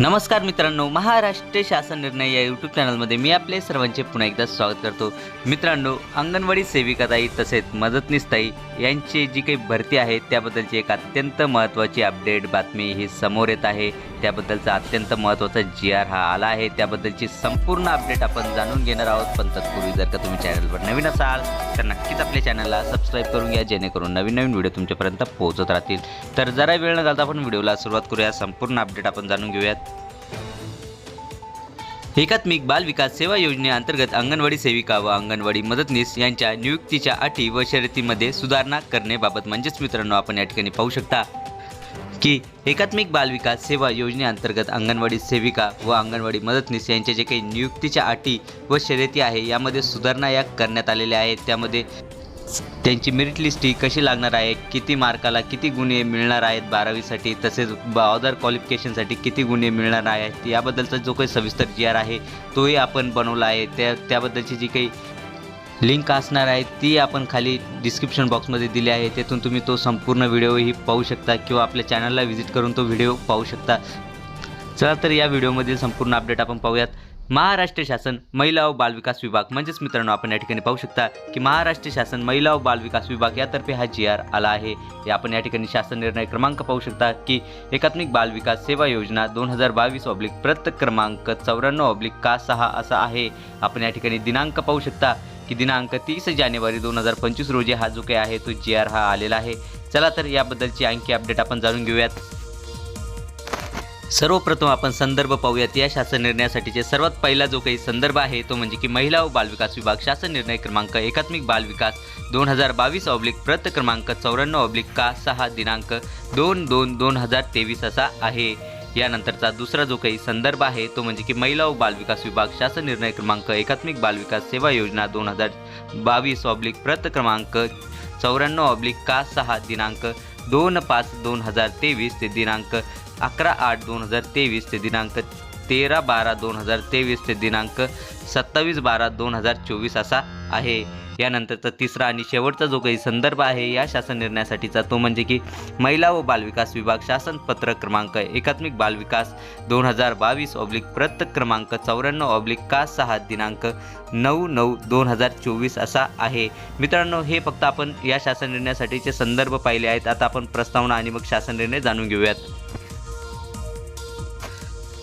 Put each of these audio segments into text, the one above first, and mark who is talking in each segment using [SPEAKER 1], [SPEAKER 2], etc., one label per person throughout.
[SPEAKER 1] नमस्कार मित्रांनो महाराष्ट्र शासन निर्णय या यूट्यूब चॅनलमध्ये मी आपले सर्वांचे पुन्हा एकदा स्वागत करतो. मित्रांनो अंगणवाडी सेविकाताई तसेच मदतनीसताई यांची जी काही भरती आहे त्याबद्दलची एक अत्यंत महत्त्वाची अपडेट बातमी ही समोर येत आहे. त्याबद्दलचा अत्यंत महत्त्वाचा जी आर हा आला आहे. त्याबद्दलची संपूर्ण अपडेट आपण जाणून घेणार आहोत. पण तत्पूर्वी जर का तुम्ही चॅनलवर नवीन असाल तर नक्कीच आपल्या चॅनलला सबस्क्राईब करून घ्या जेणेकरून नवीन नवीन व्हिडिओ तुमच्यापर्यंत पोहोचत राहतील. तर जरा वेळ न घालता आपण व्हिडिओला सुरुवात करूया. संपूर्ण अपडेट आपण जाणून घेऊयात. एकात्मिक बाल विकास सेवा योजनेअंतर्गत अंगणवाडी सेविका व अंगणवाडी मदतनीस यांच्या नियुक्तीच्या अटी व शर्यतीमध्ये सुधारणा करण्याबाबत म्हणजेच मित्रांनो आपण या ठिकाणी पाहू शकता की एकात्मिक बाल विकास सेवा योजनेअंतर्गत अंगणवाडी सेविका व अंगणवाडी मदतनीस यांच्या जे काही नियुक्तीच्या अटी व शर्यती आहे यामध्ये सुधारणा या करण्यात आलेल्या आहेत. त्यामध्ये त्यांची मेरिट लिस्ट ही कशी लागणार आहे? किती मार्काला किती गुन्हे मिळणार आहेत बारावीसाठी? तसेच अदर क्वालिफिकेशनसाठी किती गुन्हे मिळणार आहेत? याबद्दलचा जो काही सविस्तर जी आर आहे तोही आपण बनवला आहे. त्या त्याबद्दलची जी काही लिंक असणार आहे ती आपण खाली डिस्क्रिप्शन बॉक्समध्ये दिली आहे. तेथून तुम्ही तो संपूर्ण व्हिडिओही पाहू शकता किंवा आपल्या चॅनलला व्हिजिट करून तो व्हिडिओ पाहू शकता. चला तर या व्हिडिओमधील संपूर्ण अपडेट आपण पाहूयात. महाराष्ट्र शासन महिला व बालविकास विभाग. म्हणजेच मित्रांनो आपण या ठिकाणी पाहू शकता की महाराष्ट्र शासन महिला व बालविकास विभाग यातर्फे हा जी आर आला आहे. हे आपण या ठिकाणी शासन निर्णय क्रमांक पाहू शकता की एकात्मिक बालविकास सेवा योजना दोन हजार बावीस ऑब्लिक प्रत क्रमांक चौऱ्याण्णव ऑब्लिक का सहा असा आहे. आपण या ठिकाणी दिनांक पाहू शकता की दिनांक तीस जानेवारी दोन हजार पंचवीस रोजी हा जो काही आहे तो जी आर हा आलेला आहे. चला तर याबद्दलची आणखी अपडेट आपण जाणून घेऊयात. सर्वप्रथम आपण संदर्भ पाहूयात. या शासन निर्णयासाठीचे सर्वात पहिला जो काही संदर्भ आहे तो म्हणजे की महिला व बालविकास विभाग शासन निर्णय क्रमांक एकात्मिक बालविकास दोन हजार बावीस ऑब्लिक प्रत क्रमांक चौऱ्याण्णव ऑब्लिक का सहा दिनांक दोन दोन दोन हजार तेवीस असा आहे. यानंतरचा दुसरा जो काही संदर्भ आहे तो म्हणजे की महिला व बालविकास विभाग शासन निर्णय क्रमांक एकात्मिक बालविकास सेवा योजना दोन हजार बावीस ऑब्लिक प्रत क्रमांक चौऱ्याण्णव ऑब्लिक का सहा दिनांक दोन पाच दोन हजार तेवीस ते दिनांक अकरा आठ दोन हजार तेवीस ते दिनांक तेरा बारा दोन हजार तेवीस ते दिनांक सत्तावीस बारा दोन हजार चोवीस असा आहे. यानंतरचा तिसरा आणि शेवटचा जो काही संदर्भ आहे या शासन निर्णयासाठीचा तो म्हणजे की महिला व बालविकास विभाग शासन पत्र क्रमांक एकात्मिक बालविकास दोन हजार बावीस ऑब्लिक प्रत क्रमांक चौऱ्याण्णव ऑब्लिक का सहा दिनांक नऊ नऊ दोन हजार चोवीस असा आहे. मित्रांनो हे फक्त आपण या शासन निर्णयासाठीचे संदर्भ पाहिले आहेत. आता आपण प्रस्तावना आणि मग शासन निर्णय जाणून घेऊयात.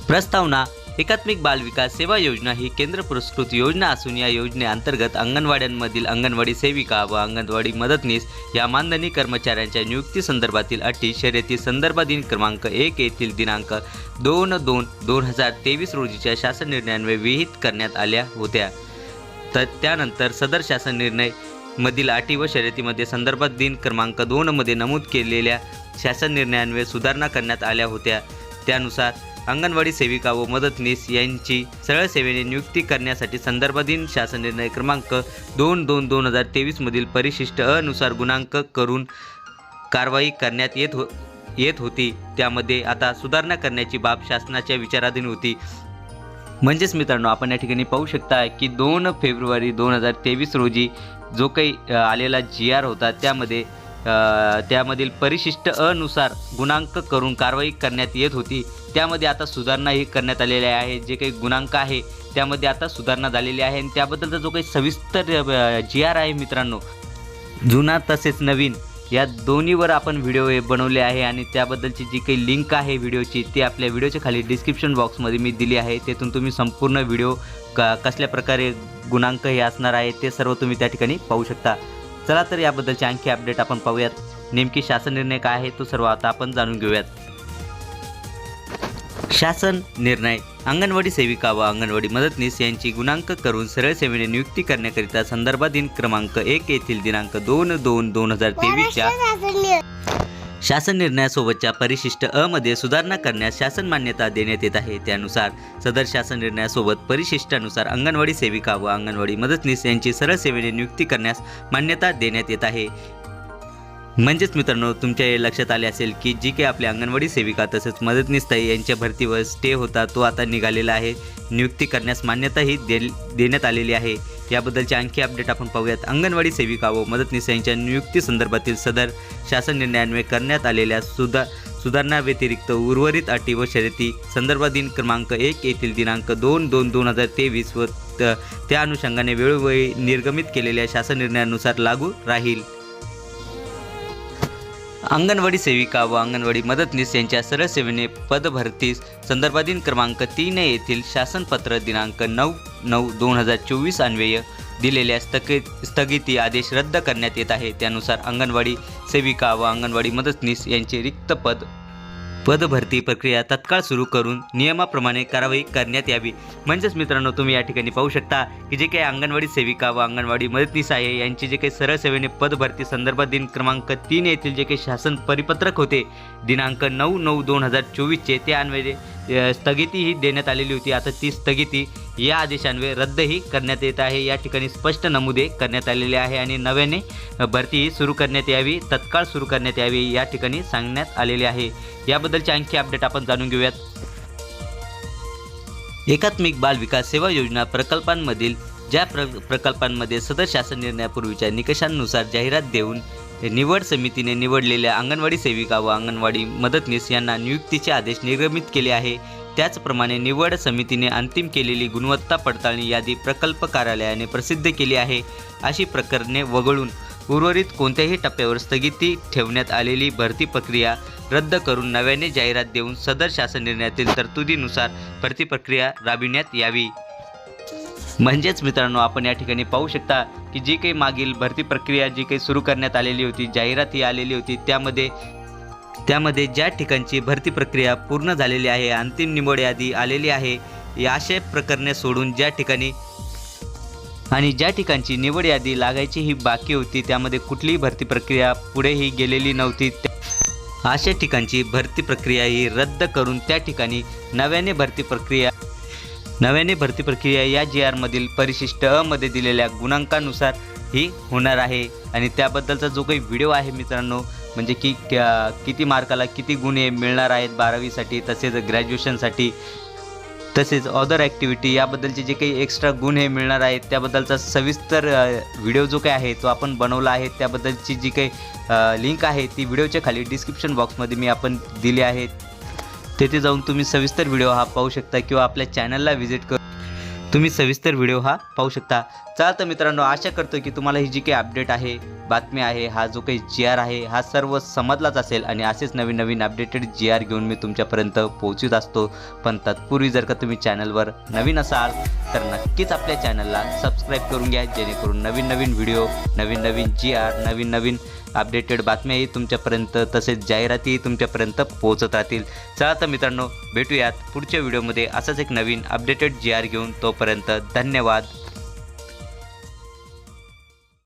[SPEAKER 1] प्रस्तावना एकात्मिक बाल विकास सेवा योजना ही केंद्र पुरस्कृत योजना असून या योजनेअंतर्गत अंगणवाड्यांमधील अंगणवाडी सेविका व अंगणवाडी मदतनीस या मानधनी कर्मचाऱ्यांच्या नियुक्ती संदर्भातील अटी शर्यती संदर्भ दिन क्रमांक एक येथील दिनांक दोन दोन दोन हजार तेवीस रोजीच्या शासन निर्णयान्वये विहित करण्यात आल्या होत्या. तर त्यानंतर सदर शासन निर्णय मधील अटी व शर्यतीमध्ये संदर्भात दिन क्रमांक दोनमध्ये नमूद केलेल्या शासन निर्णयांवर सुधारणा करण्यात आल्या होत्या. त्यानुसार अंगणवाडी सेविका व मदतनीस यांची सरळ सेवेने नियुक्ती करण्यासाठी संदर्भाधीन शासन निर्णय क्रमांक दोन दोन दोन हजार तेवीसमधील परिशिष्ट अनुसार गुणांक करून कारवाई करण्यात येत हो येत होती. त्यामध्ये आता सुधारणा करण्याची बाब शासनाच्या विचाराधीन होती. म्हणजेच मित्रांनो आपण या ठिकाणी पाहू शकता की दोन फेब्रुवारी दोन हजार तेवीस रोजी जो काही आलेला जी आर होता त्यामध्ये त्यामधील परिशिष्ट अनुसार गुणांक करून कारवाई करण्यात येत होती. त्यामध्ये आता सुधारणाही करण्यात आलेल्या आहे. जे काही गुणांक आहे त्यामध्ये आता सुधारणा झालेली आहे. आणि त्याबद्दलचा जो काही सविस्तर जी आर आहे मित्रांनो जुना तसेच नवीन या दोन्हीवर आपण व्हिडिओ हे बनवले आहे. आणि त्याबद्दलची जी काही लिंक आहे व्हिडिओची ती आपल्या व्हिडिओच्या खाली डिस्क्रिप्शन बॉक्समध्ये मी दिली आहे. तेथून तुम्ही संपूर्ण व्हिडिओ क कसल्या प्रकारे गुणांक हे असणार आहे ते सर्व तुम्ही त्या ठिकाणी पाहू शकता. चला तर याबद्दलचे आणखी अपडेट आपण पाहूयात. नेमकी शासन निर्णय काय आहे तो सर्व आता आपण जाणून घेऊयात. शासन निर्णय. अंगणवाडी सेविका व अंगणवाडी मदतनीस यांची गुणांक करून सरळ सेवेने नियुक्ती करण्याकरिता संदर्भाधीन क्रमांक एक येथील दिनांक दोन दोन दोन हजार तेवीसच्या शासन निर्णयासोबतच्या परिशिष्ट अ मध्ये सुधारणा करण्यास शासन मान्यता देण्यात येत आहे. त्यानुसार सदर शासन निर्णयासोबत परिशिष्टानुसार अंगणवाडी सेविका व अंगणवाडी मदतनीस यांची सरळ सेवेने नियुक्ती करण्यास मान्यता देण्यात येत आहे. म्हणजेच मित्रांनो तुमच्या हे लक्षात आले असेल की जी काही आपल्या अंगणवाडी सेविका तसेच मदतनीसताई यांच्या भरतीवर स्टे होता तो आता निघालेला आहे. नियुक्ती करण्यास मान्यताही दे देण्यात आलेली आहे. याबद्दलचे आणखी अपडेट आपण पाहूयात. अंगणवाडी सेविका व मदतनीस यांच्या नियुक्ती संदर्भातील सदर शासन निर्णयान्वये करण्यात आलेल्या सुधा सुधारणा व्यतिरिक्त उर्वरित अटी व शर्यती संदर्भात दिन क्रमांक एक येथील दिनांक दोन दोन दोन हजार तेवीस व त- त्या अनुषंगाने वेळोवेळी निर्गमित केलेल्या शासन निर्णयानुसार लागू राहील. अंगणवाडी सेविका व अंगणवाडी मदतनीस यांच्या सरळ सेवेने पदभरतीस संदर्भाधीन क्रमांक तीन येथील शासनपत्र दिनांक नऊ नऊ दोन हजार चोवीस अन्वय दिलेल्या स्थगित स्थगिती आदेश रद्द करण्यात येत आहे. त्यानुसार अंगणवाडी सेविका व अंगणवाडी मदतनीस यांचे रिक्त पद पदभरती प्रक्रिया तत्काळ सुरू करून नियमाप्रमाणे कारवाई करण्यात यावी. म्हणजेच मित्रांनो तुम्ही या ठिकाणी पाहू शकता की जे काही अंगणवाडी सेविका व अंगणवाडी मदतनीस आहे यांची जे काही सरळ सेवेने पदभरती संदर्भात दिन क्रमांक तीन येथील जे काही शासन परिपत्रक होते दिनांक नऊ नऊ दोन हजार चोवीसचे ते अन्वये स्थगिती ही देण्यात आलेली होती. आता ती स्थगिती या आदेशान्वये रद्दही करण्यात येत आहे. या ठिकाणी स्पष्ट नमुदे करण्यात आलेले आहे आणि नव्याने भरतीही भरती ही सुरू करण्यात यावी तत्काळ सुरू करण्यात यावी या ठिकाणी सांगण्यात आलेले आहे. याबद्दलची आणखी अपडेट आपण जाणून घेऊयात. एकात्मिक बाल विकास सेवा योजना प्रकल्पांमधील ज्या प्र प्रकल्पांमध्ये सदर शासन निर्णयापूर्वीच्या निकषांनुसार जाहिरात देऊन निवड समितीने निवडलेल्या अंगणवाडी सेविका व अंगणवाडी मदतनीस यांना नियुक्तीचे आदेश निर्गमित केले आहे. त्याचप्रमाणे निवड समितीने अंतिम केलेली गुणवत्ता पडताळणी यादी प्रकल्प कार्यालयाने प्रसिद्ध केली आहे. अशी प्रकरणे वगळून उर्वरित कोणत्याही टप्प्यावर स्थगिती ठेवण्यात आलेली भरती प्रक्रिया रद्द करून नव्याने जाहिरात देऊन सदर शासन निर्णयातील तरतुदीनुसार भरती प्रक्रिया राबविण्यात यावी. म्हणजेच मित्रांनो आपण या ठिकाणी पाहू शकता की जी काही मागील भरती प्रक्रिया जी काही सुरू करण्यात आलेली होती जाहिरात ही आलेली होती त्यामध्ये त्यामध्ये ज्या ठिकाणची भरती प्रक्रिया पूर्ण झालेली आहे अंतिम निवड यादी आलेली आहे या अशा प्रकरणे सोडून ज्या ठिकाणी आणि ज्या ठिकाणची निवड यादी लागायची ही बाकी होती त्यामध्ये कुठलीही भरती प्रक्रिया पुढेही गेलेली नव्हती. अशा ठिकाणची भरती प्रक्रिया ही रद्द करून त्या ठिकाणी नव्याने भरती प्रक्रिया नव्याने भरती प्रक्रिया या जी आरमधील परिशिष्ट अमध्ये मध्ये दिलेल्या गुणांकानुसार ही होणार आहे. आणि त्याबद्दलचा जो काही व्हिडिओ आहे मित्रांनो म्हणजे की किती मार्काला किती गुण हे मिळणार आहेत बारावीसाठी तसेच ग्रॅज्युएशनसाठी तसेच अदर ॲक्टिव्हिटी याबद्दलचे जे काही एक्स्ट्रा गुण हे मिळणार आहेत त्याबद्दलचा सविस्तर व्हिडिओ जो काही आहे तो आपण बनवला आहे. त्याबद्दलची जी काही लिंक आहे ती व्हिडिओच्या खाली डिस्क्रिप्शन बॉक्समध्ये मी आपण दिली आहे. तेथे जाऊन तुम्ही सविस्तर व्हिडिओ हा पाहू शकता किंवा आपल्या चॅनलला व्हिजिट कर तुम्ही सविस्तर व्हिडिओ हा पाहू शकता. चला तर मित्रांनो आशा करतो की तुम्हाला ही जी काही अपडेट आहे बातमी आहे हा जो काही जी आर आहे हा सर्व समजलाच असेल आणि असेच नवीन नवीन अपडेटेड जी आर घेऊन मी तुमच्यापर्यंत पोहोचत असतो. पण तत्पूर्वी जर का तुम्ही चॅनलवर नवीन असाल तर नक्कीच आपल्या चॅनलला सबस्क्राईब करून घ्या जेणेकरून नवीन नवीन व्हिडिओ नवीन नवीन जी आर नवीन नवीन अपडेटेड बातम्याही तुमच्यापर्यंत तसेच जाहिरातीही तुमच्यापर्यंत पोहोचत राहतील. चला तर मित्रांनो भेटूयात पुढच्या व्हिडिओमध्ये असाच एक नवीन अपडेटेड जी आर घेऊन. तोपर्यंत धन्यवाद.